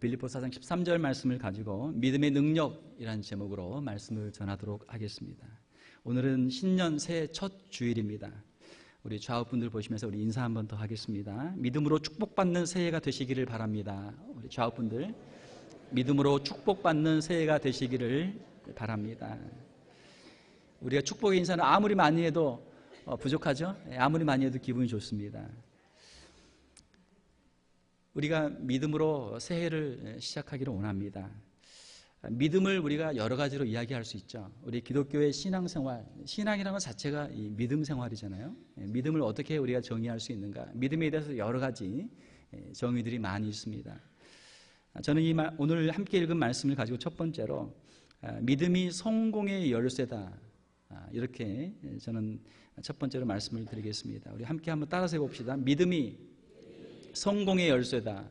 빌리포 사상 13절 말씀을 가지고 믿음의 능력이라는 제목으로 말씀을 전하도록 하겠습니다. 오늘은 신년 새해 첫 주일입니다. 우리 좌우분들 보시면서 우리 인사 한번 더 하겠습니다. 믿음으로 축복받는 새해가 되시기를 바랍니다. 우리 좌우분들 믿음으로 축복받는 새해가 되시기를 바랍니다. 우리가 축복의 인사는 아무리 많이 해도 어, 부족하죠? 예, 아무리 많이 해도 기분이 좋습니다. 우리가 믿음으로 새해를 시작하기를 원합니다. 믿음을 우리가 여러 가지로 이야기할 수 있죠. 우리 기독교의 신앙생활, 신앙이라는 것 자체가 믿음 생활이잖아요. 예, 믿음을 어떻게 우리가 정의할 수 있는가? 믿음에 대해서 여러 가지 예, 정의들이 많이 있습니다. 저는 이 말, 오늘 함께 읽은 말씀을 가지고 첫 번째로 아, 믿음이 성공의 열쇠다. 아, 이렇게 저는 첫 번째로 말씀을 드리겠습니다. 우리 함께 한번 따라서 해봅시다. 믿음이 성공의 열쇠다.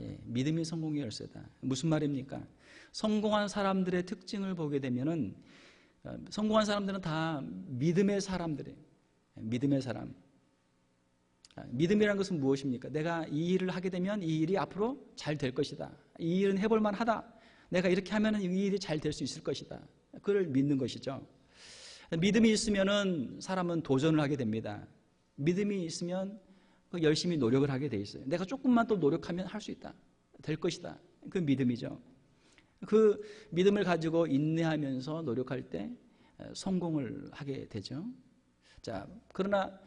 예, 믿음이 성공의 열쇠다. 무슨 말입니까? 성공한 사람들의 특징을 보게 되면은 어, 성공한 사람들은 다 믿음의 사람들이에요. 믿음의 사람. 아, 믿음이라는 것은 무엇입니까? 내가 이 일을 하게 되면 이 일이 앞으로 잘 될 것이다. 이 일은 해볼 만하다. 내가 이렇게 하면 이 일이 잘 될 수 있을 것이다. 그걸 믿는 것이죠. 믿음이 있으면은 사람은 도전을 하게 됩니다. 믿음이 있으면 그 열심히 노력을 하게 돼 있어요. 내가 조금만 더 노력하면 할 수 있다. 될 것이다. 그 믿음이죠. 그 믿음을 가지고 인내하면서 노력할 때 성공을 하게 되죠. 자, 그러나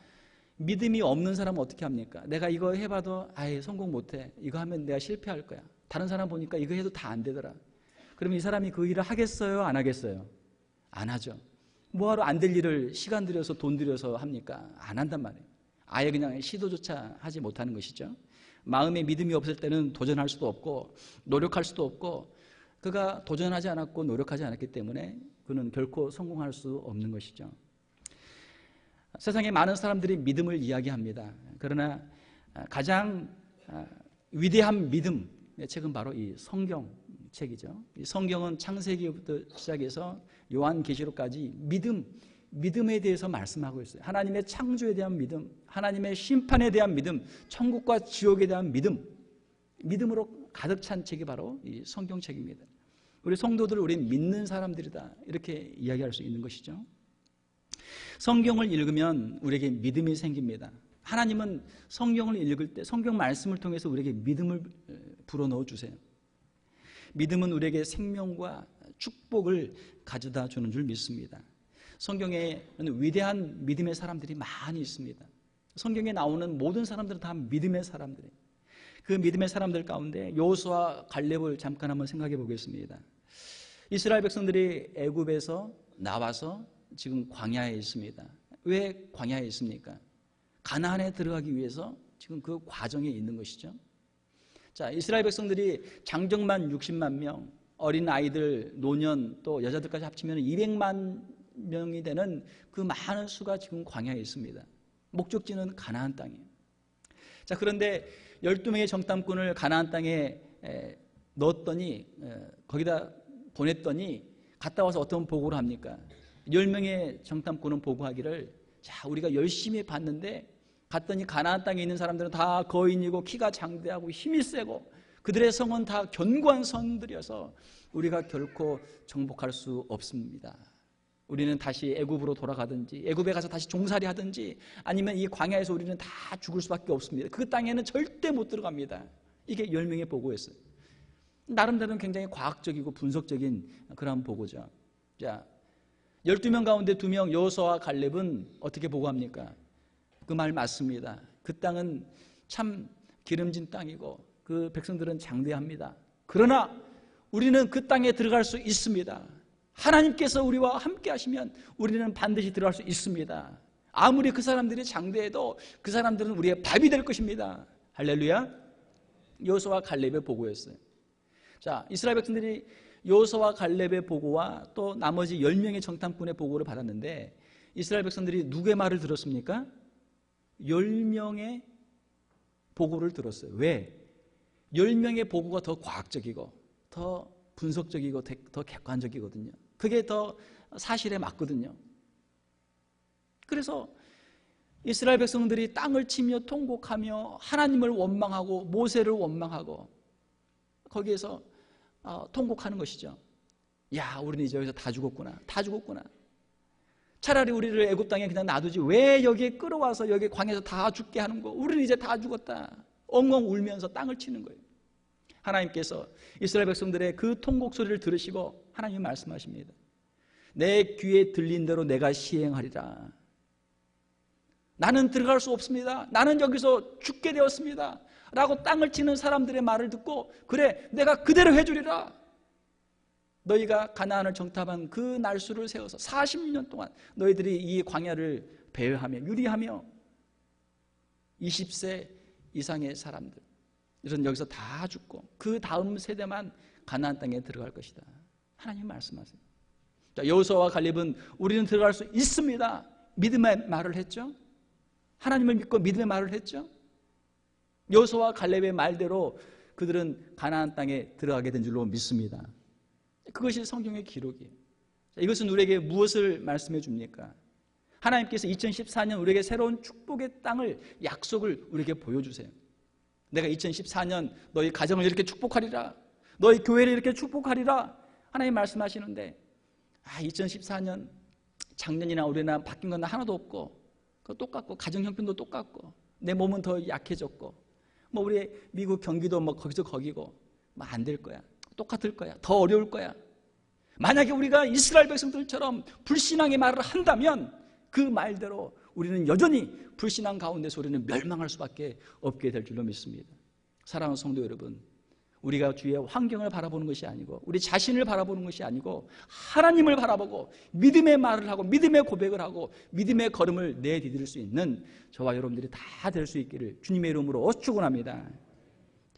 믿음이 없는 사람은 어떻게 합니까? 내가 이거 해봐도 아예 성공 못해. 이거 하면 내가 실패할 거야. 다른 사람 보니까 이거 해도 다 안 되더라. 그러면 이 사람이 그 일을 하겠어요? 안 하겠어요? 안 하죠. 뭐하러 안 될 일을 시간 들여서 돈 들여서 합니까? 안 한단 말이에요. 아예 그냥 시도조차 하지 못하는 것이죠. 마음에 믿음이 없을 때는 도전할 수도 없고 노력할 수도 없고 그가 도전하지 않았고 노력하지 않았기 때문에 그는 결코 성공할 수 없는 것이죠. 세상에 많은 사람들이 믿음을 이야기합니다. 그러나 가장 위대한 믿음의 책은 바로 이 성경 책이죠. 이 성경은 창세기부터 시작해서 요한계시록까지 믿음, 믿음에 대해서 말씀하고 있어요. 하나님의 창조에 대한 믿음, 하나님의 심판에 대한 믿음, 천국과 지옥에 대한 믿음, 믿음으로 가득 찬 책이 바로 이 성경책입니다. 우리 성도들 우리 믿는 사람들이다 이렇게 이야기할 수 있는 것이죠. 성경을 읽으면 우리에게 믿음이 생깁니다. 하나님은 성경을 읽을 때 성경 말씀을 통해서 우리에게 믿음을 불어넣어 주세요. 믿음은 우리에게 생명과 축복을 가져다 주는 줄 믿습니다. 성경에 위대한 믿음의 사람들이 많이 있습니다. 성경에 나오는 모든 사람들은 다 믿음의 사람들이에요. 그 믿음의 사람들 가운데 요수와 갈렙을 잠깐 한번 생각해 보겠습니다. 이스라엘 백성들이 애굽에서 나와서 지금 광야에 있습니다. 왜 광야에 있습니까? 가나안에 들어가기 위해서 지금 그 과정에 있는 것이죠. 자, 이스라엘 백성들이 장정만 60만 명, 어린 아이들, 노년 또 여자들까지 합치면 200만 명이 되는 그 많은 수가 지금 광야에 있습니다. 목적지는 가나안 땅이에요. 자, 그런데 12명의 정탐꾼을 가나안 땅에 넣었더니 거기다 보냈더니 갔다 와서 어떤 보고를 합니까? 10명의 정탐꾼은 보고하기를 자, 우리가 열심히 봤는데 갔더니 가나안 땅에 있는 사람들은 다 거인이고 키가 장대하고 힘이 세고 그들의 성은 다 견고한 성들이어서 우리가 결코 정복할 수 없습니다. 우리는 다시 애굽으로 돌아가든지 애굽에 가서 다시 종살이 하든지 아니면 이 광야에서 우리는 다 죽을 수밖에 없습니다. 그 땅에는 절대 못 들어갑니다. 이게 열명의 보고였어요. 나름대로는 굉장히 과학적이고 분석적인 그런 보고죠. 자, 12명 가운데 2명 여호수와 갈렙은 어떻게 보고합니까? 그 말 맞습니다. 그 땅은 참 기름진 땅이고 그 백성들은 장대합니다. 그러나 우리는 그 땅에 들어갈 수 있습니다. 하나님께서 우리와 함께 하시면 우리는 반드시 들어갈 수 있습니다. 아무리 그 사람들이 장대해도 그 사람들은 우리의 밥이 될 것입니다. 할렐루야. 요소와 갈렙의 보고였어요. 자, 이스라엘 백성들이 요소와 갈렙의 보고와 또 나머지 10명의 정탐꾼의 보고를 받았는데 이스라엘 백성들이 누구의 말을 들었습니까? 10명의 보고를 들었어요. 왜? 10명의 보고가 더 과학적이고 더 분석적이고 더 객관적이거든요. 그게 더 사실에 맞거든요. 그래서 이스라엘 백성들이 땅을 치며 통곡하며 하나님을 원망하고 모세를 원망하고 거기에서 어, 통곡하는 것이죠. 야, 우리는 이제 여기서 다 죽었구나. 다 죽었구나. 차라리 우리를 애굽 땅에 그냥 놔두지 왜 여기에 끌어와서 여기 광에서 다 죽게 하는 거? 우리는 이제 다 죽었다. 엉엉 울면서 땅을 치는 거예요. 하나님께서 이스라엘 백성들의 그 통곡 소리를 들으시고 하나님 말씀하십니다. 내 귀에 들린 대로 내가 시행하리라. 나는 들어갈 수 없습니다. 나는 여기서 죽게 되었습니다. 라고 땅을 치는 사람들의 말을 듣고 그래 내가 그대로 해주리라. 너희가 가나안을 정탐한 그 날수를 세워서 40년 동안 너희들이 이 광야를 배회하며 유리하며 20세 이상의 사람들 이런 여기서 다 죽고 그 다음 세대만 가나안 땅에 들어갈 것이다. 하나님 말씀하세요. 자, 여호수아와 갈렙은 우리는 들어갈 수 있습니다. 믿음의 말을 했죠. 하나님을 믿고 믿음의 말을 했죠. 여호수아와 갈렙의 말대로 그들은 가나안 땅에 들어가게 된 줄로 믿습니다. 그것이 성경의 기록이에요. 이것은 우리에게 무엇을 말씀해 줍니까? 하나님께서 2014년 우리에게 새로운 축복의 땅을 약속을 우리에게 보여주세요. 내가 2014년 너희 가정을 이렇게 축복하리라. 너희 교회를 이렇게 축복하리라. 하나님 말씀하시는데 아 2014년 작년이나 올해나 바뀐 건 하나도 없고 그 똑같고 가정 형편도 똑같고 내 몸은 더 약해졌고 뭐 우리 미국 경기도 뭐 거기서 거기고 뭐 안 될 거야. 똑같을 거야. 더 어려울 거야. 만약에 우리가 이스라엘 백성들처럼 불신앙의 말을 한다면 그 말대로 우리는 여전히 불신앙 가운데서 우리는 멸망할 수밖에 없게 될 줄로 믿습니다. 사랑하는 성도 여러분, 우리가 주위의 환경을 바라보는 것이 아니고 우리 자신을 바라보는 것이 아니고 하나님을 바라보고 믿음의 말을 하고 믿음의 고백을 하고 믿음의 걸음을 내디딜 수 있는 저와 여러분들이 다 될 수 있기를 주님의 이름으로 축원합니다.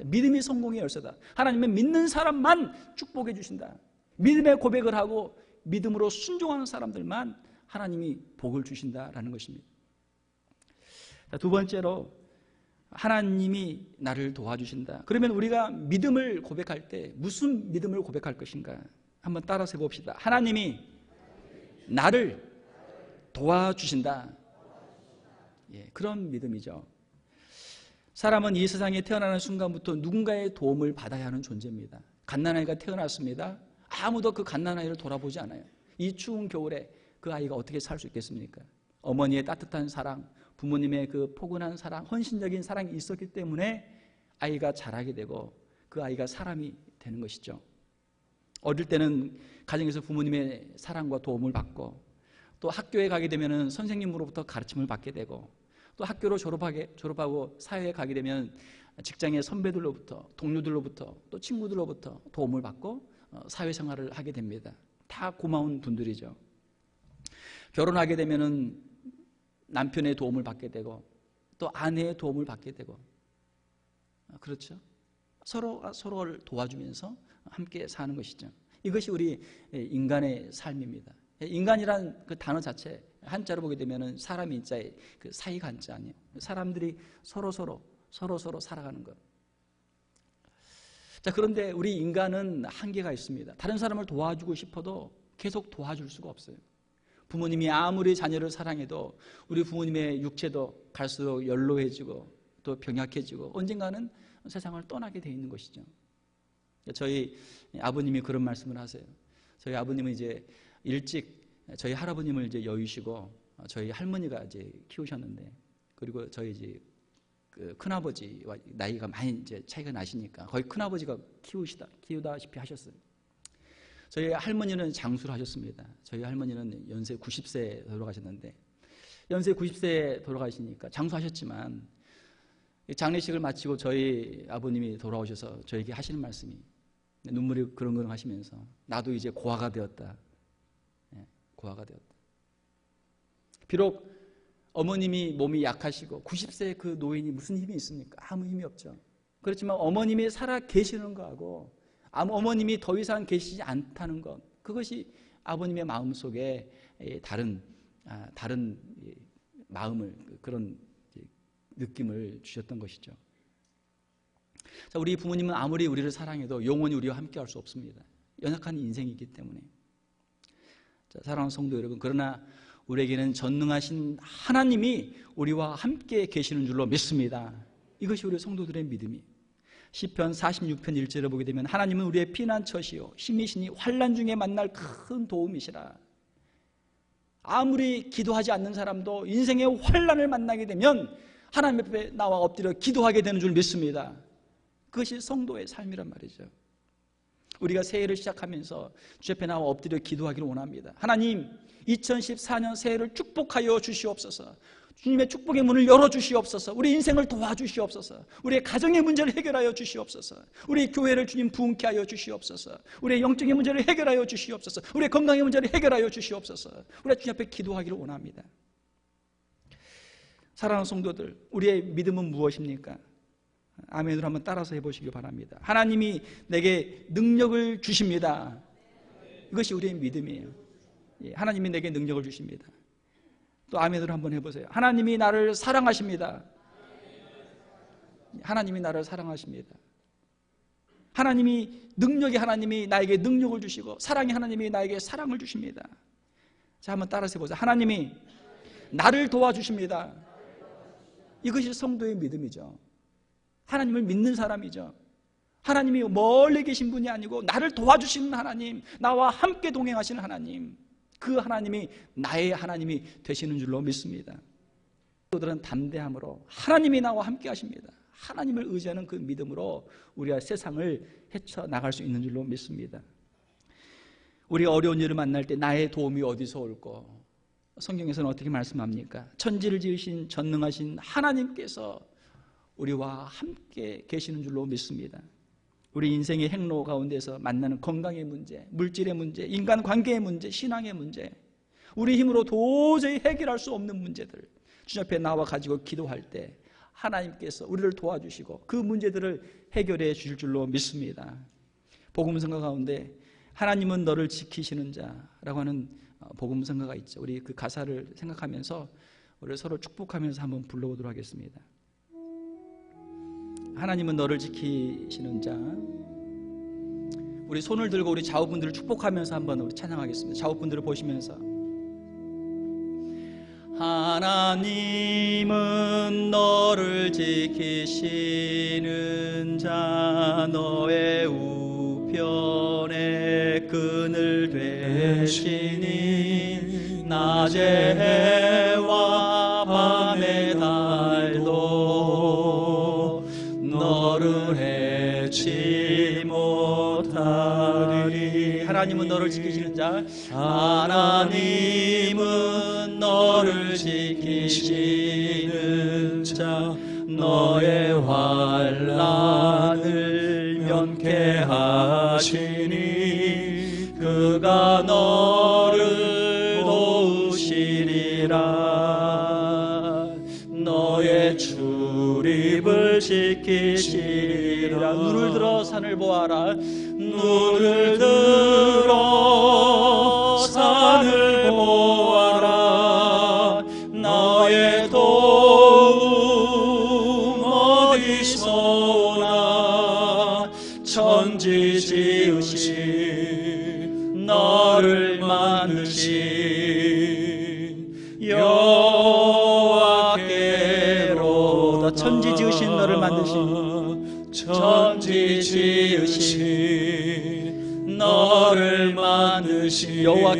믿음이 성공의 열쇠다. 하나님은 믿는 사람만 축복해 주신다. 믿음의 고백을 하고 믿음으로 순종하는 사람들만 하나님이 복을 주신다라는 것입니다. 두 번째로 하나님이 나를 도와주신다. 그러면 우리가 믿음을 고백할 때 무슨 믿음을 고백할 것인가? 한번 따라서 해봅시다. 하나님이 나를 도와주신다. 예, 그런 믿음이죠. 사람은 이 세상에 태어나는 순간부터 누군가의 도움을 받아야 하는 존재입니다. 갓난아이가 태어났습니다. 아무도 그 갓난아이를 돌아보지 않아요. 이 추운 겨울에 그 아이가 어떻게 살 수 있겠습니까? 어머니의 따뜻한 사랑, 부모님의 그 포근한 사랑, 헌신적인 사랑이 있었기 때문에 아이가 자라게 되고 그 아이가 사람이 되는 것이죠. 어릴 때는 가정에서 부모님의 사랑과 도움을 받고 또 학교에 가게 되면 선생님으로부터 가르침을 받게 되고 또 학교로 졸업하게 졸업하고 사회에 가게 되면 직장의 선배들로부터 동료들로부터 또 친구들로부터 도움을 받고 어, 사회생활을 하게 됩니다. 다 고마운 분들이죠. 결혼하게 되면은 남편의 도움을 받게 되고 또 아내의 도움을 받게 되고 어, 그렇죠. 서로가 서로를 도와주면서 함께 사는 것이죠. 이것이 우리 인간의 삶입니다. 인간이란 그 단어 자체 한자로 보게 되면은 사람이 인자의 그 사이가 한자 아니에요. 사람들이 서로 서로 서로 서로 살아가는 것. 자 그런데 우리 인간은 한계가 있습니다. 다른 사람을 도와주고 싶어도 계속 도와줄 수가 없어요. 부모님이 아무리 자녀를 사랑해도 우리 부모님의 육체도 갈수록 연로해지고 또 병약해지고 언젠가는 세상을 떠나게 돼 있는 것이죠. 저희 아버님이 그런 말씀을 하세요. 저희 아버님은 이제 일찍 저희 할아버님을 이제 여유시고 저희 할머니가 이제 키우셨는데 그리고 저희 이제 그 큰아버지와 나이가 많이 이제 차이가 나시니까 거의 큰아버지가 키우시다 키우다시피 하셨어요. 저희 할머니는 장수를 하셨습니다. 저희 할머니는 연세 90세 돌아가셨는데 연세 90세 돌아가시니까 장수하셨지만 장례식을 마치고 저희 아버님이 돌아오셔서 저에게 하시는 말씀이 눈물이 그렁그렁 하시면서 나도 이제 고아가 되었다. 고아가 되었다. 비록 어머님이 몸이 약하시고 90세의 그 노인이 무슨 힘이 있습니까? 아무 힘이 없죠. 그렇지만 어머님이 살아 계시는 거하고 어머님이 더 이상 계시지 않다는 것 그것이 아버님의 마음 속에 다른 아, 다른 마음을 그런 느낌을 주셨던 것이죠. 자, 우리 부모님은 아무리 우리를 사랑해도 영원히 우리와 함께 할 수 없습니다. 연약한 인생이기 때문에. 자, 사랑하는 성도 여러분, 그러나 우리에게는 전능하신 하나님이 우리와 함께 계시는 줄로 믿습니다. 이것이 우리 성도들의 믿음이. 시편 46편 1절을 보게 되면 하나님은 우리의 피난처시요 힘이시니 환난 중에 만날 큰 도움이시라. 아무리 기도하지 않는 사람도 인생의 환란을 만나게 되면 하나님 앞에 나와 엎드려 기도하게 되는 줄 믿습니다. 그것이 성도의 삶이란 말이죠. 우리가 새해를 시작하면서 주 앞에 나와 엎드려 기도하기를 원합니다. 하나님, 2014년 새해를 축복하여 주시옵소서. 주님의 축복의 문을 열어 주시옵소서. 우리 인생을 도와주시옵소서. 우리의 가정의 문제를 해결하여 주시옵소서. 우리 교회를 주님 부흥케 하여 주시옵소서. 우리의 영적인 문제를 해결하여 주시옵소서. 우리의 건강의 문제를 해결하여 주시옵소서. 우리가 주님 앞에 기도하기를 원합니다. 사랑하는 성도들, 우리의 믿음은 무엇입니까? 아멘으로 한번 따라서 해보시기 바랍니다. 하나님이 내게 능력을 주십니다. 이것이 우리의 믿음이에요. 예, 하나님이 내게 능력을 주십니다. 또 아멘으로 한번 해보세요. 하나님이 나를 사랑하십니다. 하나님이 나를 사랑하십니다. 하나님이 능력이 하나님이 나에게 능력을 주시고 사랑이 하나님이 나에게 사랑을 주십니다. 자, 한번 따라서 해보세요. 하나님이 나를 도와주십니다. 이것이 성도의 믿음이죠. 하나님을 믿는 사람이죠. 하나님이 멀리 계신 분이 아니고 나를 도와주시는 하나님, 나와 함께 동행하시는 하나님, 그 하나님이 나의 하나님이 되시는 줄로 믿습니다. 그들은 담대함으로 하나님이 나와 함께 하십니다. 하나님을 의지하는 그 믿음으로 우리가 세상을 헤쳐 나갈 수 있는 줄로 믿습니다. 우리 어려운 일을 만날 때 나의 도움이 어디서 올고 성경에서는 어떻게 말씀합니까? 천지를 지으신 전능하신 하나님께서 우리와 함께 계시는 줄로 믿습니다. 우리 인생의 행로 가운데서 만나는 건강의 문제, 물질의 문제, 인간 관계의 문제, 신앙의 문제, 우리 힘으로 도저히 해결할 수 없는 문제들, 주님 앞에 나와 가지고 기도할 때 하나님께서 우리를 도와주시고 그 문제들을 해결해 주실 줄로 믿습니다. 복음성가 가운데 하나님은 너를 지키시는 자라고 하는 어, 복음성가가 있죠. 우리 그 가사를 생각하면서 우리 서로 축복하면서 한번 불러보도록 하겠습니다. 하나님은 너를 지키시는 자. 우리 손을 들고 우리 좌우분들을 축복하면서 한번 우리 찬양하겠습니다. 좌우분들을 보시면서 하나님은 너를 지키시는 자 너의 우편에 그늘 되시니 낮의 하나님은 너를 지키시는 자. 하나님은 너를 지키시는 자. 너의 환란을 면케하시니 그가 너를 도우시리라. 너의 출입을 지키시리라. 눈을 들어 산을 보아라. 눈을 들어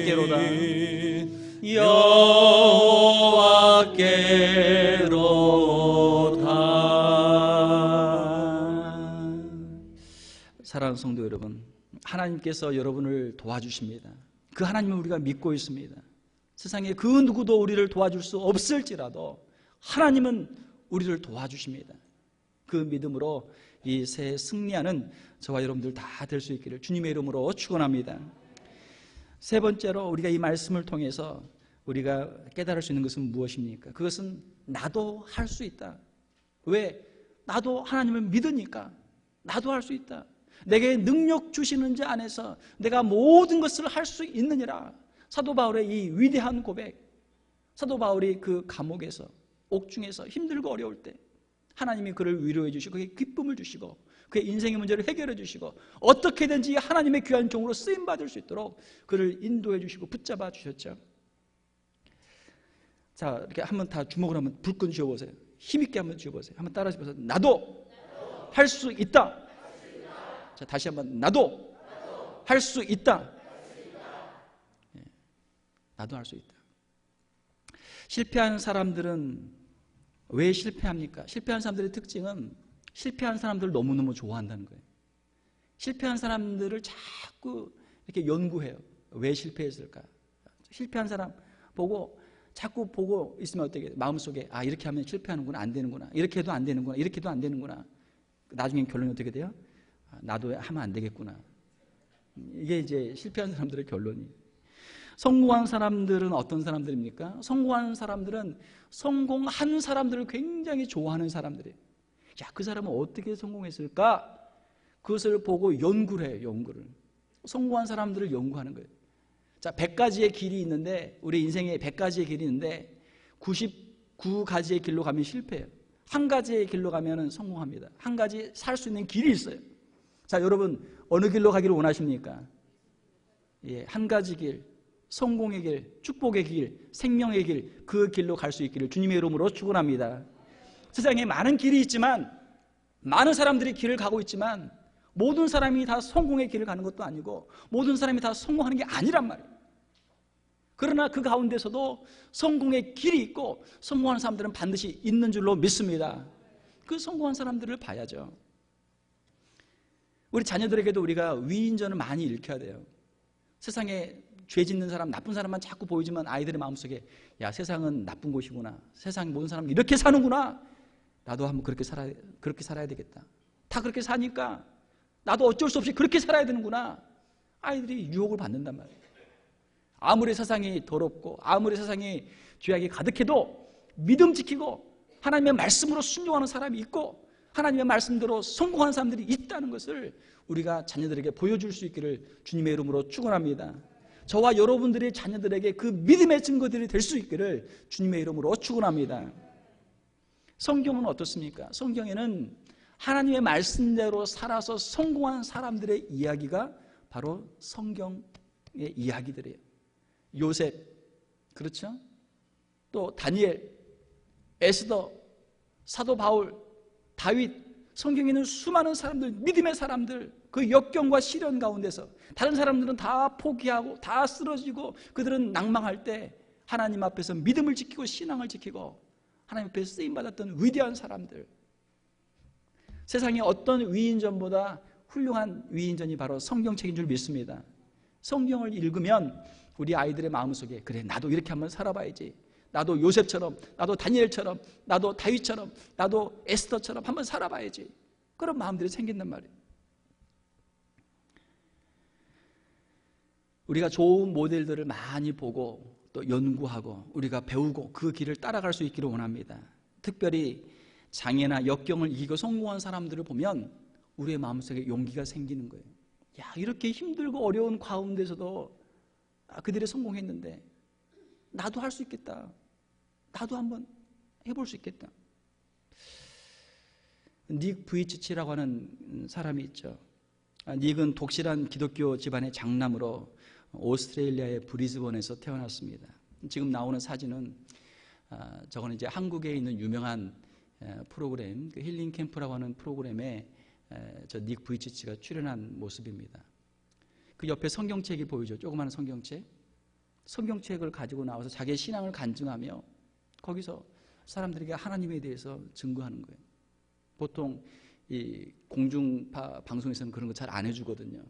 여호와께로다 여호와께로다 사랑하는 성도 여러분 하나님께서 여러분을 도와주십니다 그 하나님을 우리가 믿고 있습니다 세상에 그 누구도 우리를 도와줄 수 없을지라도 하나님은 우리를 도와주십니다. 그 믿음으로 이 새해 승리하는 저와 여러분들 다 될 수 있기를 주님의 이름으로 축원합니다. 세 번째로 우리가 이 말씀을 통해서 우리가 깨달을 수 있는 것은 무엇입니까? 그것은 나도 할 수 있다. 왜? 나도 하나님을 믿으니까 나도 할 수 있다. 내게 능력 주시는 자 안에서 내가 모든 것을 할 수 있느니라. 사도 바울의 이 위대한 고백. 사도 바울이 그 감옥에서 옥중에서 힘들고 어려울 때 하나님이 그를 위로해 주시고 그에게 기쁨을 주시고 그의 인생의 문제를 해결해 주시고 어떻게든지 하나님의 귀한 종으로 쓰임 받을 수 있도록 그를 인도해 주시고 붙잡아 주셨죠. 자, 이렇게 한번 다 주먹을 한번 불끈 쥐어보세요. 힘있게 한번 쥐어보세요. 한번 따라 쥐어보세요. 나도 할수 있다. 자, 다시 한번 나도 할수 있다. 예, 나도 할 수 있다. 실패한 사람들은 왜 실패합니까? 실패한 사람들의 특징은 실패한 사람들을 너무너무 좋아한다는 거예요. 실패한 사람들을 자꾸 이렇게 연구해요. 왜 실패했을까? 실패한 사람 보고 자꾸 보고 있으면 어떻게 마음속에 아 이렇게 하면 실패하는구나 안 되는구나 이렇게 해도 안 되는구나 이렇게 해도 안 되는구나 나중에 결론이 어떻게 돼요? 아, 나도 하면 안 되겠구나 이게 이제 실패한 사람들의 결론이 성공한 사람들은 어떤 사람들입니까? 성공한 사람들은 성공한 사람들을 굉장히 좋아하는 사람들이에요 야, 그 사람은 어떻게 성공했을까? 그것을 보고 연구를 해요, 연구를. 성공한 사람들을 연구하는 거예요. 자, 100가지의 길이 있는데, 우리 인생에 100가지의 길이 있는데, 99가지의 길로 가면 실패해요. 한 가지의 길로 가면 성공합니다. 한 가지 살 수 있는 길이 있어요. 자, 여러분, 어느 길로 가기를 원하십니까? 예, 한 가지 길, 성공의 길, 축복의 길, 생명의 길, 그 길로 갈 수 있기를 주님의 이름으로 축원합니다. 세상에 많은 길이 있지만 많은 사람들이 길을 가고 있지만 모든 사람이 다 성공의 길을 가는 것도 아니고 모든 사람이 다 성공하는 게 아니란 말이에요. 그러나 그 가운데서도 성공의 길이 있고 성공하는 사람들은 반드시 있는 줄로 믿습니다. 그 성공한 사람들을 봐야죠. 우리 자녀들에게도 우리가 위인전을 많이 일으켜야 돼요. 세상에 죄 짓는 사람, 나쁜 사람만 자꾸 보이지만 아이들의 마음속에 야 세상은 나쁜 곳이구나. 세상 모든 사람은 이렇게 사는구나. 나도 한번 그렇게 살아야, 그렇게 살아야 되겠다. 다 그렇게 사니까 나도 어쩔 수 없이 그렇게 살아야 되는구나. 아이들이 유혹을 받는단 말이에요. 아무리 세상이 더럽고 아무리 세상이 죄악이 가득해도 믿음 지키고 하나님의 말씀으로 순종하는 사람이 있고 하나님의 말씀대로 성공하는 사람들이 있다는 것을 우리가 자녀들에게 보여줄 수 있기를 주님의 이름으로 축원합니다. 저와 여러분들의 자녀들에게 그 믿음의 증거들이 될 수 있기를 주님의 이름으로 축원합니다. 성경은 어떻습니까? 성경에는 하나님의 말씀대로 살아서 성공한 사람들의 이야기가 바로 성경의 이야기들이에요. 요셉, 그렇죠? 또 다니엘, 에스더, 사도 바울, 다윗, 성경에는 수많은 사람들, 믿음의 사람들, 그 역경과 시련 가운데서 다른 사람들은 다 포기하고 다 쓰러지고 그들은 낭망할 때 하나님 앞에서 믿음을 지키고 신앙을 지키고 하나님 앞에 쓰임 받았던 위대한 사람들. 세상에 어떤 위인전보다 훌륭한 위인전이 바로 성경책인 줄 믿습니다. 성경을 읽으면 우리 아이들의 마음속에 그래 나도 이렇게 한번 살아봐야지. 나도 요셉처럼, 나도 다니엘처럼, 나도 다윗처럼, 나도 에스더처럼 한번 살아봐야지. 그런 마음들이 생긴단 말이에요. 우리가 좋은 모델들을 많이 보고 또 연구하고 우리가 배우고 그 길을 따라갈 수 있기를 원합니다. 특별히 장애나 역경을 이기고 성공한 사람들을 보면 우리의 마음속에 용기가 생기는 거예요. 야, 이렇게 힘들고 어려운 가운데서도 아, 그들이 성공했는데 나도 할 수 있겠다. 나도 한번 해볼 수 있겠다. 닉 부이치치라고 하는 사람이 있죠. 아, 닉은 독실한 기독교 집안의 장남으로 오스트레일리아의 브리즈번에서 태어났습니다. 지금 나오는 사진은 아, 저거는 이제 한국에 있는 유명한 프로그램 그 힐링 캠프라고 하는 프로그램에 저 닉 부이치치가 출연한 모습입니다. 그 옆에 성경책이 보이죠. 조그마한 성경책. 성경책을 가지고 나와서 자기의 신앙을 간증하며 거기서 사람들에게 하나님에 대해서 증거하는 거예요. 보통 이 공중파 방송에서는 그런 거 잘 안 해주거든요.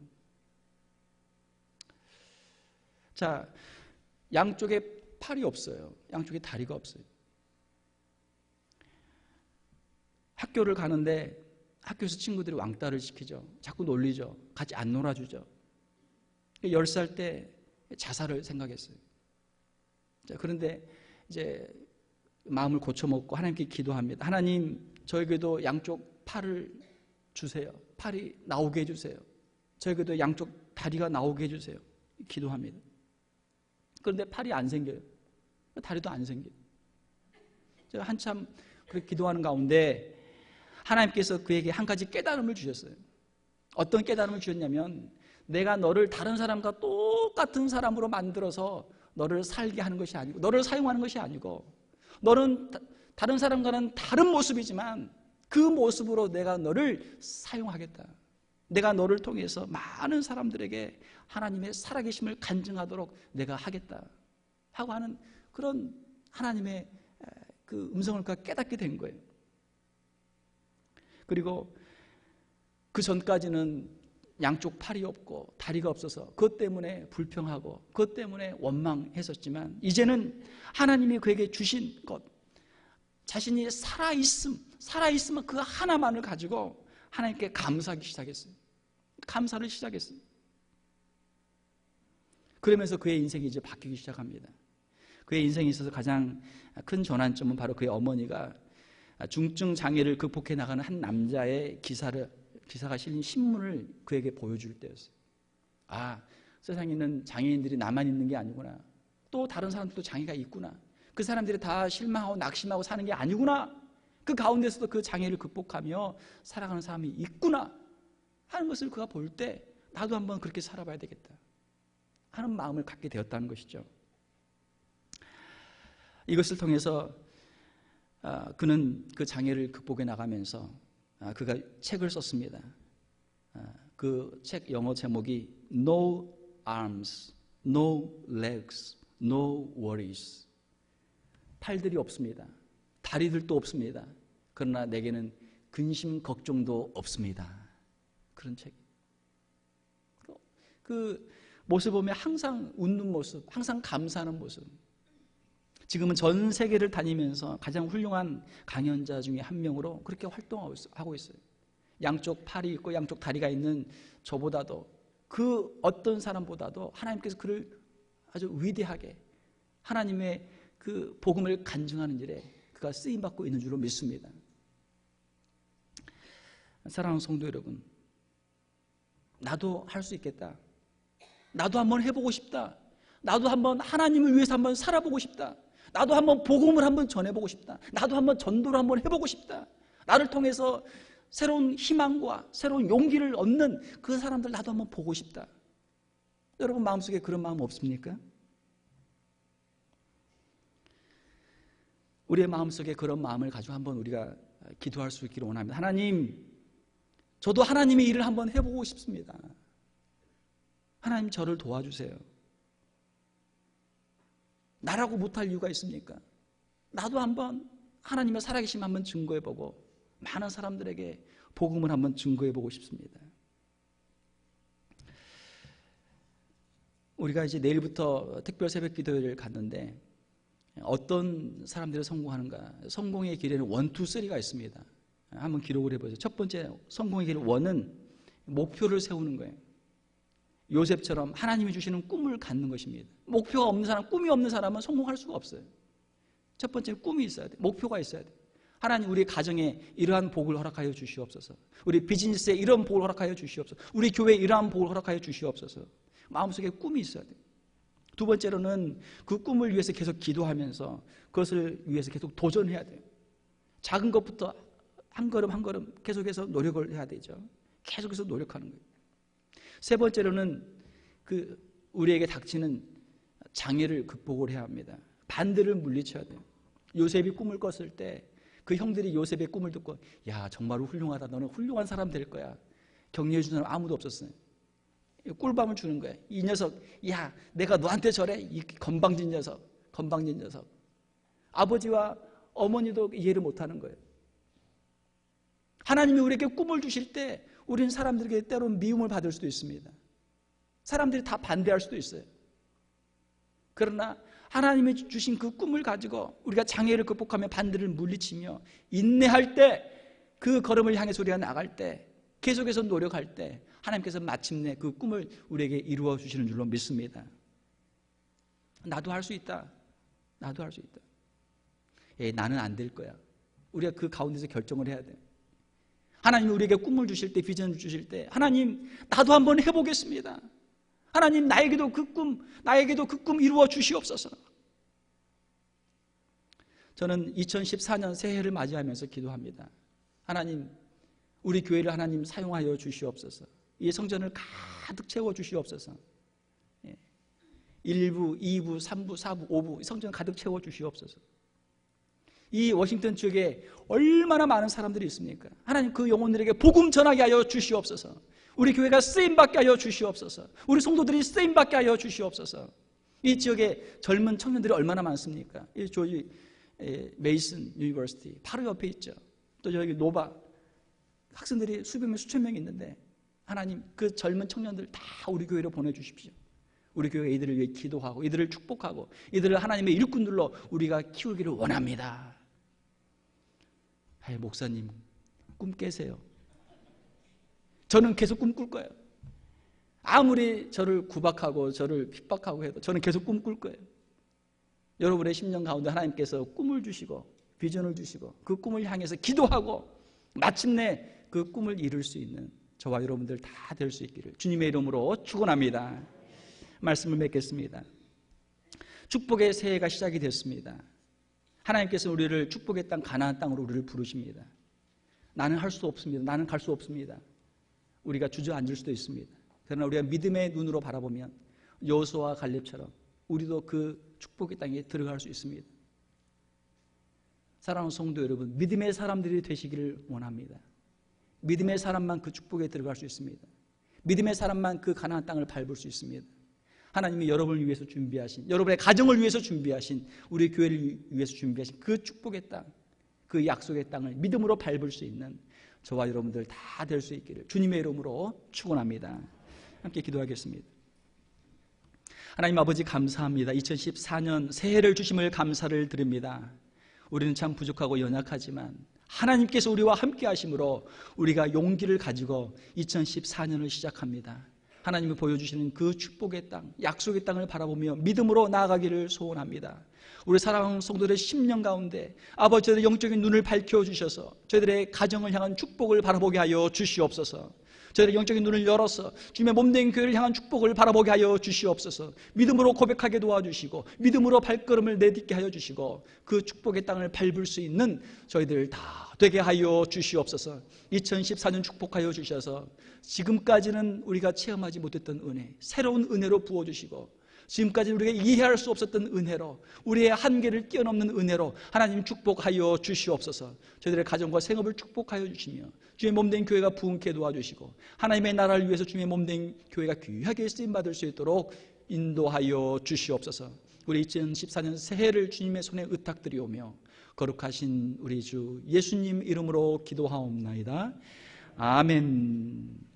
자, 양쪽에 팔이 없어요. 양쪽에 다리가 없어요. 학교를 가는데 학교에서 친구들이 왕따를 시키죠. 자꾸 놀리죠. 같이 안 놀아주죠. 10살 때 자살을 생각했어요. 자, 그런데 이제 마음을 고쳐먹고 하나님께 기도합니다. 하나님, 저에게도 양쪽 팔을 주세요. 팔이 나오게 해주세요. 저에게도 양쪽 다리가 나오게 해주세요. 기도합니다. 그런데 팔이 안 생겨요. 다리도 안 생겨요. 제가 한참 그렇게 기도하는 가운데 하나님께서 그에게 한 가지 깨달음을 주셨어요. 어떤 깨달음을 주셨냐면 내가 너를 다른 사람과 똑같은 사람으로 만들어서 너를 살게 하는 것이 아니고 너를 사용하는 것이 아니고 너는 다, 다른 사람과는 다른 모습이지만 그 모습으로 내가 너를 사용하겠다. 내가 너를 통해서 많은 사람들에게 하나님의 살아계심을 간증하도록 내가 하겠다. 하고 하는 그런 하나님의 그 음성을 깨닫게 된 거예요. 그리고 그 전까지는 양쪽 팔이 없고 다리가 없어서 그것 때문에 불평하고 그것 때문에 원망했었지만 이제는 하나님이 그에게 주신 것 자신이 살아있음 살아있으면 그 하나만을 가지고 하나님께 감사하기 시작했어요. 감사를 시작했어요. 그러면서 그의 인생이 이제 바뀌기 시작합니다. 그의 인생에 있어서 가장 큰 전환점은 바로 그의 어머니가 중증 장애를 극복해 나가는 한 남자의 기사를 기사가 실린 신문을 그에게 보여줄 때였어요. 아, 세상에는 장애인들이 나만 있는 게 아니구나. 또 다른 사람들도 장애가 있구나. 그 사람들이 다 실망하고 낙심하고 사는 게 아니구나. 그 가운데서도 그 장애를 극복하며 살아가는 사람이 있구나. 하는 것을 그가 볼 때 나도 한번 그렇게 살아봐야 되겠다. 하는 마음을 갖게 되었다는 것이죠. 이것을 통해서 아, 그는 그 장애를 극복해 나가면서 아, 그가 책을 썼습니다. 아, 그책 영어 제목이 No Arms, No Legs, No Worries. 팔들이 없습니다. 다리들도 없습니다. 그러나 내게는 근심 걱정도 없습니다. 그런 책. 그 모습 보면 항상 웃는 모습, 항상 감사하는 모습. 지금은 전 세계를 다니면서 가장 훌륭한 강연자 중에 한 명으로 그렇게 활동하고 있어요. 양쪽 팔이 있고 양쪽 다리가 있는 저보다도 그 어떤 사람보다도 하나님께서 그를 아주 위대하게 하나님의 그 복음을 간증하는 일에 그가 쓰임 받고 있는 줄로 믿습니다. 사랑하는 성도 여러분, 나도 할 수 있겠다. 나도 한번 해보고 싶다. 나도 한번 하나님을 위해서 한번 살아보고 싶다. 나도 한번 복음을 한번 전해보고 싶다. 나도 한번 전도를 한번 해보고 싶다. 나를 통해서 새로운 희망과 새로운 용기를 얻는 그 사람들 나도 한번 보고 싶다. 여러분 마음속에 그런 마음 없습니까? 우리의 마음속에 그런 마음을 가지고 한번 우리가 기도할 수 있기를 원합니다. 하나님, 저도 하나님의 일을 한번 해보고 싶습니다. 하나님 저를 도와주세요. 나라고 못할 이유가 있습니까? 나도 한번 하나님의 살아계심 한번 증거해보고 많은 사람들에게 복음을 한번 증거해보고 싶습니다. 우리가 이제 내일부터 특별 새벽 기도회를 갔는데 어떤 사람들이 성공하는가? 성공의 길에는 원, 투, 쓰리가 있습니다. 한번 기록을 해보세요. 첫 번째 성공의 길 원은 목표를 세우는 거예요. 요셉처럼 하나님이 주시는 꿈을 갖는 것입니다. 목표가 없는 사람, 꿈이 없는 사람은 성공할 수가 없어요. 첫 번째 꿈이 있어야 돼. 목표가 있어야 돼. 하나님 우리 가정에 이러한 복을 허락하여 주시옵소서. 우리 비즈니스에 이런 복을 허락하여 주시옵소서. 우리 교회에 이러한 복을 허락하여 주시옵소서. 마음속에 꿈이 있어야 돼. 두 번째로는 그 꿈을 위해서 계속 기도하면서 그것을 위해서 계속 도전해야 돼요. 작은 것부터 한 걸음 한 걸음 계속해서 노력을 해야 되죠. 계속해서 노력하는 거예요. 세 번째로는 그 우리에게 닥치는 장애를 극복을 해야 합니다. 반대를 물리쳐야 돼요. 요셉이 꿈을 꿨을 때 그 형들이 요셉의 꿈을 듣고 야 정말 훌륭하다. 너는 훌륭한 사람 될 거야. 격려해 주는 사람 아무도 없었어요. 꿀밤을 주는 거예요. 이 녀석 야 내가 너한테 저래 이 건방진 녀석 건방진 녀석. 아버지와 어머니도 이해를 못하는 거예요. 하나님이 우리에게 꿈을 주실 때 우리는 사람들에게 때로는 미움을 받을 수도 있습니다. 사람들이 다 반대할 수도 있어요. 그러나 하나님이 주신 그 꿈을 가지고 우리가 장애를 극복하며 반대를 물리치며 인내할 때 그 걸음을 향해서 우리가 나갈 때 계속해서 노력할 때 하나님께서 마침내 그 꿈을 우리에게 이루어 주시는 줄로 믿습니다. 나도 할 수 있다. 나도 할 수 있다. 예, 나는 안 될 거야. 우리가 그 가운데서 결정을 해야 돼. 하나님 우리에게 꿈을 주실 때, 비전을 주실 때, 하나님, 나도 한번 해보겠습니다. 하나님, 나에게도 그 꿈, 나에게도 그 꿈 이루어 주시옵소서. 저는 2014년 새해를 맞이하면서 기도합니다. 하나님, 우리 교회를 하나님 사용하여 주시옵소서. 이 성전을 가득 채워 주시옵소서. 예. 1부, 2부, 3부, 4부, 5부 성전 가득 채워 주시옵소서. 이 워싱턴 지역에 얼마나 많은 사람들이 있습니까? 하나님 그 영혼들에게 복음 전하게 하여 주시옵소서. 우리 교회가 쓰임 받게 하여 주시옵소서. 우리 성도들이 쓰임 받게 하여 주시옵소서. 이 지역에 젊은 청년들이 얼마나 많습니까? 이 조지 메이슨 유니버시티 바로 옆에 있죠. 또 여기 노바 학생들이 수백 명, 수천 명 있는데 하나님 그 젊은 청년들 다 우리 교회로 보내주십시오. 우리 교회 이들을 위해 기도하고 이들을 축복하고 이들을 하나님의 일꾼들로 우리가 키우기를 원합니다. 아이 목사님 꿈 깨세요. 저는 계속 꿈꿀 거예요. 아무리 저를 구박하고 저를 핍박하고 해도 저는 계속 꿈꿀 거예요. 여러분의 심령 가운데 하나님께서 꿈을 주시고 비전을 주시고 그 꿈을 향해서 기도하고 마침내 그 꿈을 이룰 수 있는 저와 여러분들 다 될 수 있기를 주님의 이름으로 축원합니다. 말씀을 맺겠습니다. 축복의 새해가 시작이 됐습니다. 하나님께서 우리를 축복의 땅 가나안 땅으로 우리를 부르십니다. 나는 할 수 없습니다. 나는 갈 수 없습니다. 우리가 주저앉을 수도 있습니다. 그러나 우리가 믿음의 눈으로 바라보면 여호수아와 갈렙처럼 우리도 그 축복의 땅에 들어갈 수 있습니다. 사랑하는 성도 여러분, 믿음의 사람들이 되시기를 원합니다. 믿음의 사람만 그 축복에 들어갈 수 있습니다. 믿음의 사람만 그 가나안 땅을 밟을 수 있습니다. 하나님이 여러분을 위해서 준비하신, 여러분의 가정을 위해서 준비하신, 우리 교회를 위해서 준비하신 그 축복의 땅, 그 약속의 땅을 믿음으로 밟을 수 있는 저와 여러분들 다 될 수 있기를 주님의 이름으로 축원합니다. 함께 기도하겠습니다. 하나님 아버지 감사합니다. 2014년 새해를 주심을 감사를 드립니다. 우리는 참 부족하고 연약하지만 하나님께서 우리와 함께 하심으로 우리가 용기를 가지고 2014년을 시작합니다. 하나님이 보여주시는 그 축복의 땅, 약속의 땅을 바라보며 믿음으로 나아가기를 소원합니다. 우리 사랑하는 성도들의 심령 가운데 아버지의 영적인 눈을 밝혀 주셔서 저희들의 가정을 향한 축복을 바라보게 하여 주시옵소서. 저희의 영적인 눈을 열어서 주님의 몸된 교회를 향한 축복을 바라보게 하여 주시옵소서. 믿음으로 고백하게 도와주시고 믿음으로 발걸음을 내딛게 하여 주시고 그 축복의 땅을 밟을 수 있는 저희들 다 되게 하여 주시옵소서. 2014년 축복하여 주셔서 지금까지는 우리가 체험하지 못했던 은혜, 새로운 은혜로 부어 주시고 지금까지 우리가 이해할 수 없었던 은혜로 우리의 한계를 뛰어넘는 은혜로 하나님 축복하여 주시옵소서. 저희들의 가정과 생업을 축복하여 주시며 주의 몸된 교회가 부흥케 도와주시고 하나님의 나라를 위해서 주의 몸된 교회가 귀하게 쓰임 받을 수 있도록 인도하여 주시옵소서. 우리 2014년 새해를 주님의 손에 의탁드리오며 거룩하신 우리 주 예수님 이름으로 기도하옵나이다. 아멘.